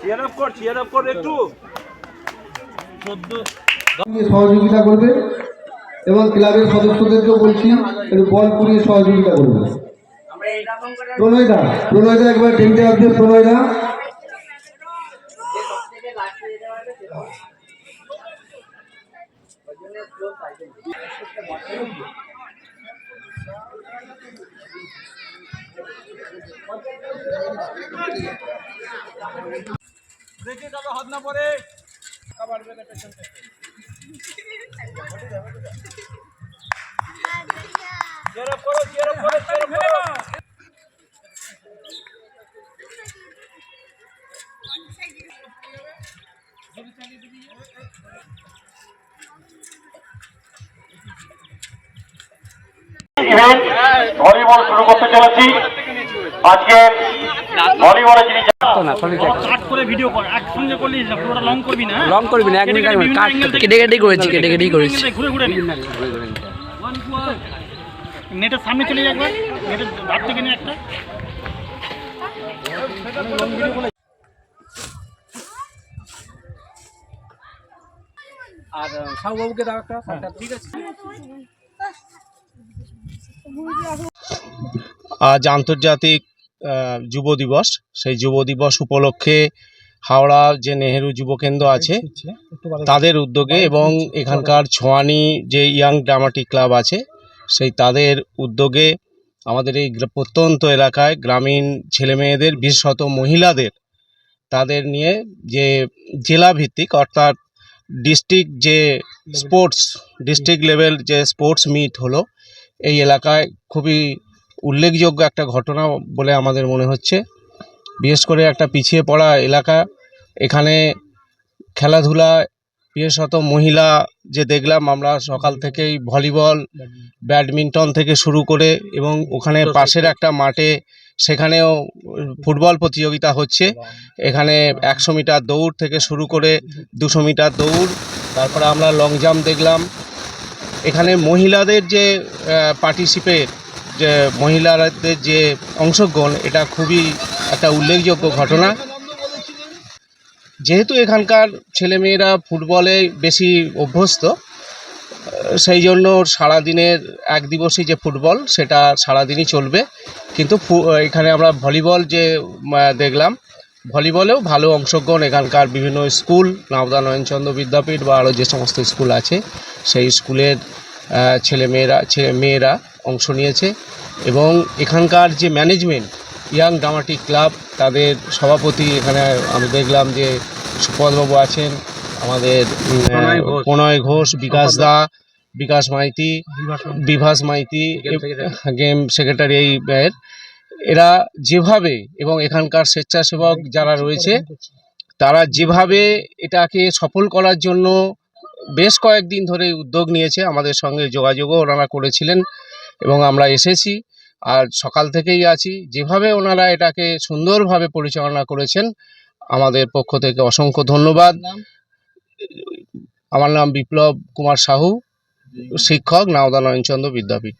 Cheer up কর chair একটু। চোদ্দ সহযোগিতা করবে এবং ক্লাবের সদস্যদেরকেও বলছি বল পুড়িয়ে সহযোগিতা করবে। প্রণয় দা প্রণয় একবার টেন্টে আসবে প্রণয় দা দেখে যাবে হাত না পরে। করো। ভলিবল শুরু করতে চলেছি। আজকে ভলিবলে যিনি কাট করে ভিডিও কর একসঙ্গে করলি পুরোটা লং করবি না লং করবি না এক মিনিট কাট কেটে। কেটেই করেছি কেটে কেটেই করেছি। ঘুরে ঘুরে নেটের সামনে চলে যাবে নেটের ধার থেকে নিয়ে একটা। আর সাহুবাবুকে দাও একটা ঠিক আছে? আজ আন্তর্জাতিক যুব দিবস। সেই যুব দিবস উপলক্ষে হাওড়া যে নেহেরু যুব কেন্দ্র আছে তাদের উদ্যোগে এবং এখানকার ছোয়ানি যে ইয়াং ড্রামাটিক ক্লাব আছে সেই তাদের উদ্যোগে আমাদের এই প্রত্যন্ত এলাকায় গ্রামীণ ছেলেমেয়েদের বিশেষত মহিলাদের তাদের নিয়ে যে জেলা ভিত্তিক অর্থাৎ ডিস্ট্রিক্ট যে স্পোর্টস ডিস্ট্রিক্ট লেভেল যে স্পোর্টস মিট হলো এই এলাকায় খুবই উল্লেখযোগ্য একটা ঘটনা বলে আমাদের মনে হচ্ছে। বিশেষ করে একটা পিছিয়ে পড়া এলাকা, এখানে খেলাধুলা, বিশেষত মহিলা যে দেখলাম আমরা সকাল থেকেই ভলিবল, ব্যাডমিন্টন থেকে শুরু করে এবং ওখানে পাশের একটা মাঠে সেখানেও ফুটবল প্রতিযোগিতা হচ্ছে। এখানে একশো মিটার দৌড় থেকে শুরু করে দুশো মিটার দৌড়, তারপরে আমরা লং জাম্প দেখলাম। এখানে মহিলাদের যে পার্টিসিপেট যে মহিলাদের যে অংশগ্রহণ, এটা খুবই একটা উল্লেখযোগ্য ঘটনা। যেহেতু এখানকার ছেলেমেয়েরা ফুটবলে বেশি অভ্যস্ত সেই জন্য সারাদিনের এক দিবসই যে ফুটবল, সেটা সারাদিনই চলবে। কিন্তু এখানে আমরা ভলিবল যে দেখলাম, ভলিবলেও ভালো অংশগ্রহণ এখানকার বিভিন্ন স্কুল নাওদা নয়নচন্দ্র বিদ্যাপীঠ বা আরও যে সমস্ত স্কুল আছে, সেই স্কুলের ছেলেমেয়েরা ছেলে মেয়েরা অংশ নিয়েছে এবং এখানকার যে ম্যানেজমেন্ট ইয়াং ড্রামাটিক ক্লাব তাদের সভাপতি এখানে আমি দেখলাম যে সুপদবাবু আছেন আমাদের প্রণয় ঘোষ। বিকাশ দা বিকাশ মাইতি বিভাস মাইতি। গেম সেক্রেটারি এই এর এরা যেভাবে এবং এখানকার স্বেচ্ছাসেবক যারা রয়েছে তারা যেভাবে এটাকে সফল করার জন্য বেশ কয়েকদিন ধরে উদ্যোগ নিয়েছে। আমাদের সঙ্গে যোগাযোগও ওনারা করেছিলেন। এবং আমরা এসেছি আর সকাল থেকেই আছি। যেভাবে ওনারা এটাকে সুন্দরভাবে পরিচালনা করেছেন আমাদের পক্ষ থেকে অসংখ্য ধন্যবাদ। আমার নাম বিপ্লব কুমার সাহু শিক্ষক নাওদা নয়নচন্দ্র বিদ্যাপীঠ।